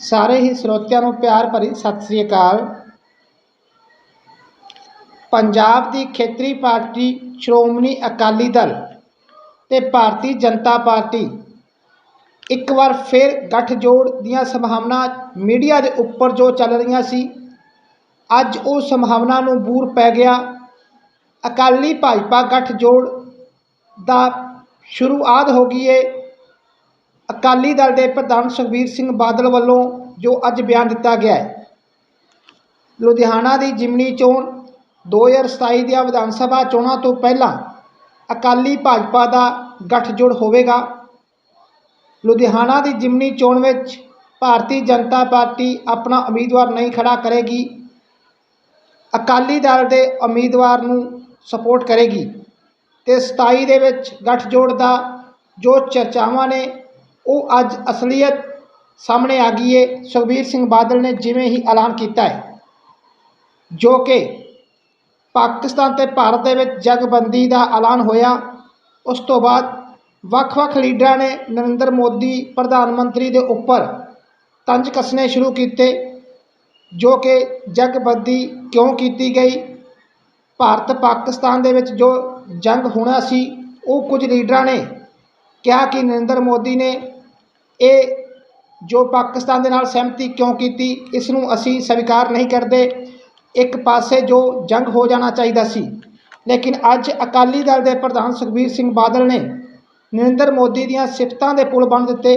ਸਾਰੇ ਹੀ ਸਰੋਤਿਆਂ ਨੂੰ ਪਿਆਰ ਭਰੀ ਸਤਿ ਸ੍ਰੀ ਅਕਾਲ। ਪੰਜਾਬ ਦੀ ਖੇਤਰੀ ਪਾਰਟੀ ਸ਼੍ਰੋਮਣੀ ਅਕਾਲੀ ਦਲ ਤੇ ਭਾਰਤੀ ਜਨਤਾ ਪਾਰਟੀ ਇੱਕ ਵਾਰ ਫਿਰ ਗੱਠਜੋੜ ਦੀਆਂ ਸੰਭਾਵਨਾ ਮੀਡੀਆ ਦੇ ਉੱਪਰ ਜੋ ਚੱਲ ਰਹੀਆਂ ਸੀ, ਅੱਜ ਉਹ ਸੰਭਾਵਨਾ ਨੂੰ ਬੂਰ ਪੈ ਗਿਆ। ਅਕਾਲੀ ਭਾਜਪਾ ਗੱਠਜੋੜ ਦਾ ਸ਼ੁਰੂਆਤ ਹੋ ਗਈ ਏ। ਅਕਾਲੀ ਦਲ ਦੇ ਪ੍ਰਧਾਨ ਸੁਖਬੀਰ ਸਿੰਘ ਬਾਦਲ ਵੱਲੋਂ ਜੋ ਅੱਜ ਬਿਆਨ ਦਿੱਤਾ ਗਿਆ ਹੈ, ਲੁਧਿਆਣਾ ਦੀ ਜਿਮਨੀ ਚੋਣ 2027 ਦੀਆਂ ਵਿਧਾਨ ਸਭਾ ਚੋਣਾਂ ਤੋਂ ਪਹਿਲਾਂ ਅਕਾਲੀ ਭਾਜਪਾ ਦਾ ਗੱਠਜੋੜ ਹੋਵੇਗਾ। ਲੁਧਿਆਣਾ ਦੀ ਜਿਮਨੀ ਚੋਣ ਵਿੱਚ ਭਾਰਤੀ ਜਨਤਾ ਪਾਰਟੀ ਆਪਣਾ ਉਮੀਦਵਾਰ ਨਹੀਂ ਖੜਾ ਕਰੇਗੀ। ਅਕਾਲੀ ਦਲ ਦੇ ਉਮੀਦਵਾਰ ਨੂੰ ਸਪੋਰਟ ਕਰੇਗੀ ਤੇ 27 ਦੇ ਵਿੱਚ ਗੱਠਜੋੜ ਦਾ ਜੋ ਚਰਚਾਵਾਂ ਨੇ ਉਹ ਅੱਜ ਅਸਲੀਅਤ ਸਾਹਮਣੇ ਆ ਗਈ ਹੈ ਸੁਖਬੀਰ ਸਿੰਘ ਬਾਦਲ ਨੇ ਜਿਵੇਂ ਹੀ ਐਲਾਨ ਕੀਤਾ ਹੈ ਜੋ ਕਿ ਪਾਕਿਸਤਾਨ ਤੇ ਭਾਰਤ ਦੇ ਵਿੱਚ ਜਗਬੰਦੀ ਦਾ ਐਲਾਨ ਹੋਇਆ, ਉਸ ਤੋਂ ਬਾਅਦ ਵੱਖ-ਵੱਖ ਲੀਡਰਾਂ ਨੇ ਨਰਿੰਦਰ ਮੋਦੀ, ਪ੍ਰਧਾਨ ਮੰਤਰੀ ਦੇ ਉੱਪਰ ਤੰਜ ਕੱਸਣੇ ਸ਼ੁਰੂ ਕੀਤੇ, ਜੋ ਕਿ ਜਗਬੰਦੀ ਕਿਉਂ ਕੀਤੀ ਗਈ? ਭਾਰਤ ਪਾਕਿਸਤਾਨ ਦੇ ਵਿੱਚ ਜੋ ਜੰਗ ਹੋਣਾ ਸੀ, ਉਹ ਕੁਝ ਲੀਡਰਾਂ ਨੇ ਕਿਹਾ ਕਿ ਨਰਿੰਦਰ ਮੋਦੀ ਨੇ ਇਹ ਜੋ ਪਾਕਿਸਤਾਨ ਦੇ ਨਾਲ ਸਹਿਮਤੀ ਕਿਉਂ ਕੀਤੀ ਇਸ ਨੂੰ ਅਸੀਂ ਸਵੀਕਾਰ ਨਹੀਂ ਕਰਦੇ। ਇੱਕ ਪਾਸੇ ਜੋ ਜੰਗ ਹੋ ਜਾਣਾ ਚਾਹੀਦਾ ਸੀ, ਲੇਕਿਨ ਅੱਜ ਅਕਾਲੀ ਦਲ ਦੇ ਪ੍ਰਧਾਨ ਸੁਖਬੀਰ ਸਿੰਘ ਬਾਦਲ ਨੇ ਨਰਿੰਦਰ ਮੋਦੀ ਦੀਆਂ ਸਿਫਤਾਂ ਦੇ ਪੁਲ ਬਣ ਦਿੱਤੇ।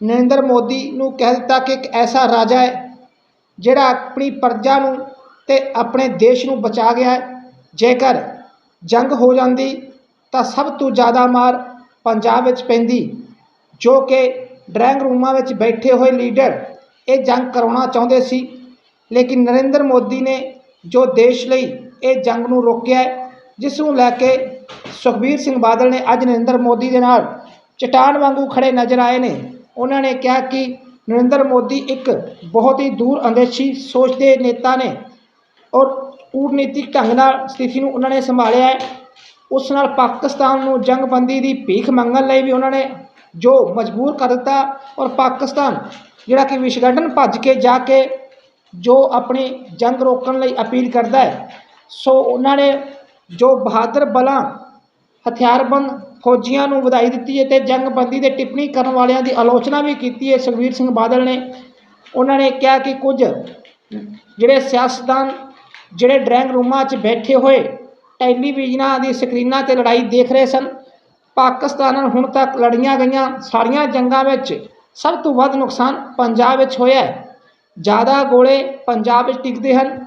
ਨਰਿੰਦਰ ਮੋਦੀ ਨੂੰ ਕਹਿ ਦਿੱਤਾ ਕਿ ਇੱਕ ਐਸਾ ਰਾਜਾ ਹੈ, ਜਿਹੜਾ ਆਪਣੀ ਪ੍ਰਜਾ ਨੂੰ ਤੇ ਆਪਣੇ ਦੇਸ਼ ਨੂੰ ਬਚਾ ਗਿਆ ਹੈ। ਜੇਕਰ ਜੰਗ ਹੋ ਜਾਂਦੀ, ਤਾਂ ਸਭ ਤੋਂ ਜ਼ਿਆਦਾ ਮਾਰ ਪੰਜਾਬ ਵਿੱਚ ਪੈਂਦੀ। ਜੋ ਕਿ ਡਰਾਇੰਗ ਰੂਮਾਂ ਵਿੱਚ ਬੈਠੇ ਹੋਏ ਲੀਡਰ ਇਹ ਜੰਗ ਕਰਾਉਣਾ ਚਾਹੁੰਦੇ ਸੀ। ਲੇਕਿਨ ਨਰਿੰਦਰ ਮੋਦੀ ਨੇ ਜੋ ਦੇਸ਼ ਲਈ ਇਹ ਜੰਗ ਨੂੰ ਰੋਕਿਆ ਜਿਸ ਨੂੰ ਲੈ ਕੇ ਸੁਖਬੀਰ ਸਿੰਘ ਬਾਦਲ ਨੇ ਅੱਜ ਨਰਿੰਦਰ ਮੋਦੀ ਦੇ ਨਾਲ ਚਟਾਨ ਵਾਂਗੂ ਖੜੇ ਨਜ਼ਰ ਆਏ ਨੇ। ਉਹਨਾਂ ਨੇ ਕਿਹਾ ਕਿ ਨਰਿੰਦਰ ਮੋਦੀ ਇੱਕ ਬਹੁਤ ਹੀ ਦੂਰ ਅੰਦੇਸ਼ੀ ਸੋਚ ਦੇ ਨੇਤਾ ਨੇ ਔਰ ਕੂਟਨੀਤਿਕ ਢੰਗ ਨਾਲ ਸਥਿਤੀ ਨੂੰ ਉਹਨਾਂ ਨੇ ਸੰਭਾਲਿਆ ਹੈ। ਉਸ ਨਾਲ ਪਾਕਿਸਤਾਨ ਨੂੰ ਜੰਗਬੰਦੀ ਦੀ ਭੀਖ ਮੰਗਣ ਲਈ ਵੀ ਉਹਨਾਂ ਨੇ ਜੋ ਮਜਬੂਰ ਕਰ ਦਿੱਤਾ ਔਰ ਪਾਕਿਸਤਾਨ ਜਿਹੜਾ ਕਿ ਵਿਸ਼ਗੰਢਨ ਭੱਜ ਕੇ ਜਾ ਕੇ ਜੋ ਆਪਣੀ ਜੰਗ ਰੋਕਣ ਲਈ ਅਪੀਲ ਕਰਦਾ ਹੈ, ਸੋ ਉਹਨਾਂ ਨੇ ਜੋ ਬਹਾਦਰ ਬਲਾਂ, ਹਥਿਆਰਬੰਦ ਫੌਜੀਆਂ ਨੂੰ ਵਧਾਈ ਦਿੱਤੀ ਹੈ ਤੇ ਜੰਗਬੰਦੀ ਦੇ ਟਿੱਪਣੀ ਕਰਨ ਵਾਲਿਆਂ ਦੀ ਆਲੋਚਨਾ ਵੀ ਕੀਤੀ ਹੈ, ਸੁਖਬੀਰ ਸਿੰਘ ਬਾਦਲ ਨੇ। ਉਹਨਾਂ ਨੇ ਕਿਹਾ ਕਿ ਕੁਝ ਜਿਹੜੇ ਸਿਆਸਤਦਾਨ, ਜਿਹੜੇ ਡਰਾਇੰਗ ਰੂਮਾਂ 'ਚ ਬੈਠੇ ਹੋਏ ਟੈਲੀਵਿਜ਼ਨਾਂ ਦੀ ਸਕਰੀਨਾਂ ਤੇ ਲੜਾਈ ਦੇਖ ਰਹੇ ਸਨ ਪਾਕਿਸਤਾਨ ਨਾਲ ਹੁਣ ਤੱਕ ਲੜੀਆਂ ਗਈਆਂ ਸਾਰੀਆਂ ਜੰਗਾਂ ਵਿੱਚ ਸਭ ਤੋਂ ਵੱਧ ਨੁਕਸਾਨ ਪੰਜਾਬ ਵਿੱਚ ਹੋਇਆ ਹੈ। ਜ਼ਿਆਦਾ ਗੋਲੇ ਪੰਜਾਬ ਵਿੱਚ ਟਿਕਦੇ ਹਨ।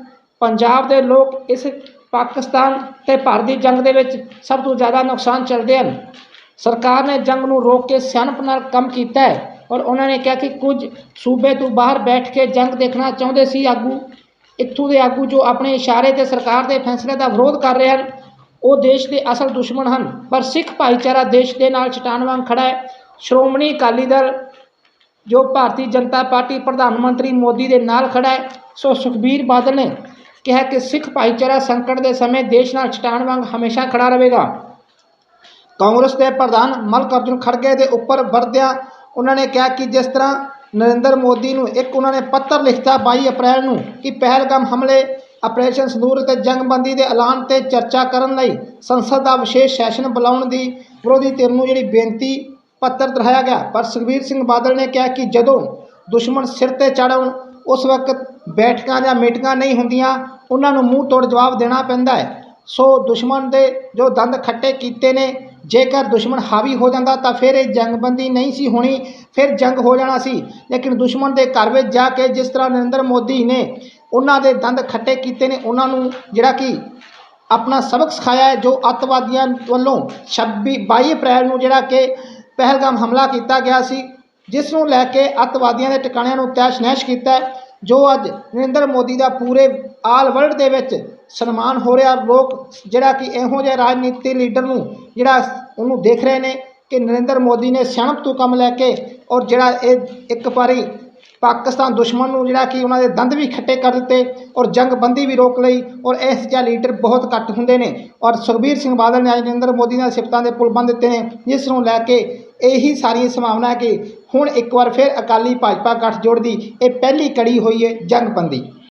ਪੰਜਾਬ ਦੇ ਲੋਕ ਇਸ ਪਾਕਿਸਤਾਨ ਤੇ ਭਾਰਤ ਦੀ ਜੰਗ ਦੇ ਵਿੱਚ ਸਭ ਤੋਂ ਜ਼ਿਆਦਾ ਨੁਕਸਾਨ ਚੱਲਦੇ ਹਨ। ਸਰਕਾਰ ਨੇ ਜੰਗ ਨੂੰ ਰੋਕ ਕੇ ਸਿਆਣਪ ਨਾਲ ਕੰਮ ਕੀਤਾ ਹੈ ਔਰ ਉਹਨਾਂ ਨੇ ਕਿਹਾ ਕਿ ਕੁਝ ਸੂਬੇ ਤੋਂ ਬਾਹਰ ਬੈਠ ਕੇ ਜੰਗ ਦੇਖਣਾ ਚਾਹੁੰਦੇ ਸੀ ਆਗੂ। ਇੱਥੋਂ ਦੇ ਆਗੂ ਜੋ ਆਪਣੇ ਇਸ਼ਾਰੇ ਤੇ ਸਰਕਾਰ ਦੇ ਫੈਸਲੇ ਦਾ ਵਿਰੋਧ ਕਰ ਰਹੇ ਹਨ ਉਹ ਦੇਸ਼ ਦੇ ਅਸਲ ਦੁਸ਼ਮਣ ਹਨ। ਪਰ ਸਿੱਖ ਭਾਈਚਾਰਾ ਦੇਸ਼ ਦੇ ਨਾਲ ਚਟਾਨ ਵਾਂਗ ਖੜਾ ਹੈ। ਸ਼੍ਰੋਮਣੀ ਅਕਾਲੀ ਦਲ, ਜੋ ਭਾਰਤੀ ਜਨਤਾ ਪਾਰਟੀ ਪ੍ਰਧਾਨ ਮੰਤਰੀ ਮੋਦੀ ਦੇ ਨਾਲ ਖੜਾ ਹੈ, ਸੋ ਸੁਖਬੀਰ ਬਾਦਲ ਨੇ ਕਿਹਾ ਕਿ ਸਿੱਖ ਭਾਈਚਾਰਾ ਸੰਕਟ ਦੇ ਸਮੇਂ ਦੇਸ਼ ਨਾਲ ਚਟਾਨ ਵਾਂਗ ਹਮੇਸ਼ਾ ਖੜਾ ਰਹੇਗਾ। ਕਾਂਗਰਸ ਦੇ ਪ੍ਰਧਾਨ ਮਲਕ ਅਰਜੁਨ ਖੜਗੇ ਦੇ ਉੱਪਰ ਵਰਦਿਆਂ ਉਹਨਾਂ ਨੇ ਕਿਹਾ ਕਿ ਜਿਸ ਤਰ੍ਹਾਂ ਨਰਿੰਦਰ ਮੋਦੀ ਨੂੰ ਇੱਕ ਉਹਨਾਂ ਨੇ ਪੱਤਰ ਲਿਖਤਾ 22 ਅਪ੍ਰੈਲ ਨੂੰ ਕਿ ਪਹਿਲਗਾਮ ਹਮਲੇ ਆਪਰੇਸ਼ਨ ਸੰਦੂਰ ਅਤੇ ਜੰਗਬੰਦੀ ਦੇ ਐਲਾਨ ਤੇ ਚਰਚਾ ਕਰਨ ਲਈ ਸੰਸਦ ਦਾ ਵਿਸ਼ੇਸ਼ ਸੈਸ਼ਨ ਬੁਲਾਉਣ ਦੀ ਵਿਰੋਧੀ ਧਿਰ ਨੂੰ ਜਿਹੜੀ ਬੇਨਤੀ ਪੱਤਰ ਦਿਖਾਇਆ ਗਿਆ, ਪਰ ਸੁਖਬੀਰ ਸਿੰਘ ਬਾਦਲ ਨੇ ਕਿਹਾ ਕਿ ਜਦੋਂ ਦੁਸ਼ਮਣ ਸਿਰ ਤੇ ਚੜ੍ਹਨ, ਉਸ ਵਕਤ ਬੈਠਕਾਂ ਜਾਂ ਮੀਟਿੰਗਾਂ ਨਹੀਂ ਹੁੰਦੀਆਂ, ਉਹਨਾਂ ਨੂੰ ਮੂੰਹ ਤੋੜ ਜਵਾਬ ਦੇਣਾ ਪੈਂਦਾ ਹੈ। ਸੋ ਦੁਸ਼ਮਣ ਦੇ ਜੋ ਦੰਦ ਖੱਟੇ ਕੀਤੇ ਨੇ ਜੇਕਰ ਦੁਸ਼ਮਣ ਹਾਵੀ ਹੋ ਜਾਂਦਾ ਤਾਂ ਫਿਰ ਇਹ ਜੰਗਬੰਦੀ ਨਹੀਂ ਸੀ ਹੋਣੀ ਫਿਰ ਜੰਗ ਹੋ ਜਾਣਾ ਸੀ। ਲੇਕਿਨ ਦੁਸ਼ਮਣ ਦੇ ਘਰ ਵਿੱਚ ਜਾ ਕੇ ਜਿਸ ਤਰ੍ਹਾਂ ਨਰਿੰਦਰ ਮੋਦੀ ਨੇ ਉਹਨਾਂ ਦੇ ਦੰਦ ਖੱਟੇ ਕੀਤੇ ਨੇ ਉਹਨਾਂ ਨੂੰ ਜਿਹੜਾ ਕਿ ਆਪਣਾ ਸਬਕ ਸਿਖਾਇਆ ਹੈ ਜੋ ਅੱਤਵਾਦੀਆਂ ਵੱਲੋਂ 26 22 ਅਪ੍ਰੈਲ ਨੂੰ ਜਿਹੜਾ ਕਿ ਪਹਿਲਗਾਮ ਹਮਲਾ ਕੀਤਾ ਗਿਆ ਸੀ ਜਿਸ ਨੂੰ ਲੈ ਕੇ ਅੱਤਵਾਦੀਆਂ ਦੇ ਟਿਕਾਣਿਆਂ ਨੂੰ ਤੈਸ਼ ਨੈਸ਼ ਕੀਤਾ ਹੈ, ਜੋ ਅੱਜ ਨਰਿੰਦਰ ਮੋਦੀ ਦਾ ਪੂਰੇ ਆਲ ਵਰਲਡ ਦੇ ਵਿੱਚ ਸਨਮਾਨ ਹੋ ਰਿਹਾ, ਲੋਕ ਜਿਹੜਾ ਕਿ ਇਹੋ ਜਿਹੇ ਰਾਜਨੀਤੀ ਲੀਡਰ ਨੂੰ ਜਿਹੜਾ ਉਹਨੂੰ ਦੇਖ ਰਹੇ ਨੇ ਕਿ ਨਰਿੰਦਰ ਮੋਦੀ ਨੇ ਸਿਆਣਪ ਤੋਂ ਕੰਮ ਲੈ ਕੇ ਔਰ ਜਿਹੜਾ ਇਹ ਇੱਕ ਵਾਰੀ ਪਾਕਿਸਤਾਨ ਦੁਸ਼ਮਣ ਨੂੰ ਜਿਹੜਾ ਕਿ ਉਹਨਾਂ ਦੇ ਦੰਦ ਵੀ ਖੱਟੇ ਕਰ ਦਿੱਤੇ ਔਰ ਜੰਗਬੰਦੀ ਵੀ ਰੋਕ ਲਈ ਔਰ ਇਸ ਜਿਹਾ ਲੀਡਰ ਬਹੁਤ ਘੱਟ ਹੁੰਦੇ ਨੇ ਔਰ ਸੁਖਬੀਰ ਸਿੰਘ ਬਾਦਲ ਨੇ ਅੱਜ ਨਰਿੰਦਰ ਮੋਦੀ ਨਾਲ ਸਿਫਤਾਂ ਦੇ ਪੁਲ ਬੰਨ ਦਿੱਤੇ ਨੇ, ਜਿਸ ਨੂੰ ਲੈ ਕੇ ਇਹੀ ਸਾਰੀਆਂ ਸੰਭਾਵਨਾ ਹੈ ਕਿ ਹੁਣ ਇੱਕ ਵਾਰ ਫਿਰ ਅਕਾਲੀ ਭਾਜਪਾ ਗੱਠਜੋੜ ਦੀ ਇਹ ਪਹਿਲੀ ਕੜੀ ਹੋਈ ਹੈ ਜੰਗਬੰਦੀ